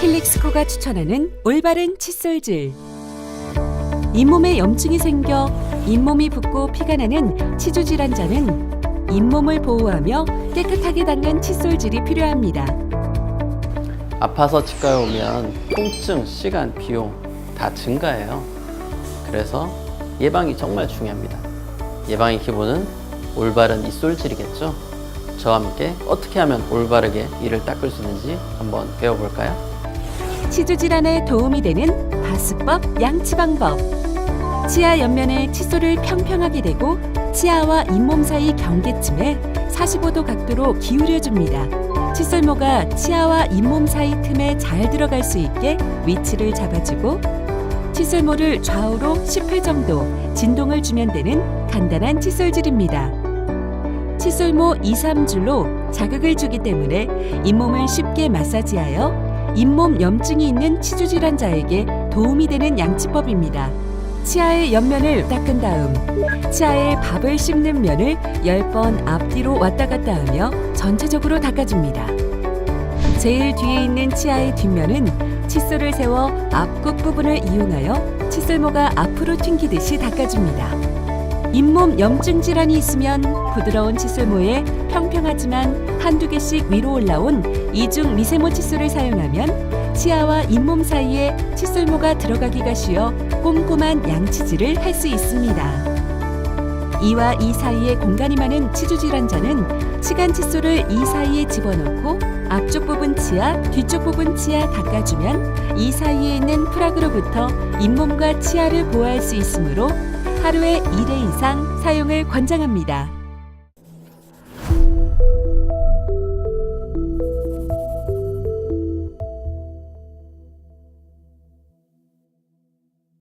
힐릭스코가 추천하는 올바른 칫솔질. 잇몸에 염증이 생겨 잇몸이 붓고 피가 나는 치주 질환자는 잇몸을 보호하며 깨끗하게 닦는 칫솔질이 필요합니다. 아파서 치과에 오면 통증, 시간, 비용 다 증가해요. 그래서 예방이 정말 중요합니다. 예방의 기본은 올바른 입술질이겠죠. 저와 함께 어떻게 하면 올바르게 이를 닦을 수 있는지 한번 배워볼까요? 치주 질환에 도움이 되는 바스법 양치 방법. 치아 옆면에 칫솔을 평평하게 대고 치아와 잇몸 사이 경계쯤에 45도 각도로 기울여 줍니다. 칫솔모가 치아와 잇몸 사이 틈에 잘 들어갈 수 있게 위치를 잡아주고 칫솔모를 좌우로 10회 정도 진동을 주면 되는 간단한 칫솔질입니다. 칫솔모 2, 3줄로 자극을 주기 때문에 잇몸을 쉽게 마사지하여 잇몸 염증이 있는 치주 질환자에게 도움이 되는 양치법입니다. 치아의 옆면을 닦은 다음 치아에 밥을 씹는 면을 10번 앞뒤로 왔다 갔다 하며 전체적으로 닦아줍니다. 제일 뒤에 있는 치아의 뒷면은 칫솔을 세워 앞끝 부분을 이용하여 칫솔모가 앞으로 튕기듯이 닦아줍니다. 잇몸 염증 질환이 있으면 부드러운 칫솔모에 평평하지만 한두 개씩 위로 올라온 이중 미세모 칫솔을 사용하면 치아와 잇몸 사이에 칫솔모가 들어가기가 쉬워 꼼꼼한 양치질을 할 수 있습니다. 이와 이 사이에 공간이 많은 치주 질환자는 치간 칫솔을 이 사이에 집어넣고 앞쪽 부분 치아, 뒤쪽 부분 치아 닦아주면 이 사이에 있는 프락으로부터 잇몸과 치아를 보호할 수 있으므로 하루에 1회 이상 사용을 권장합니다.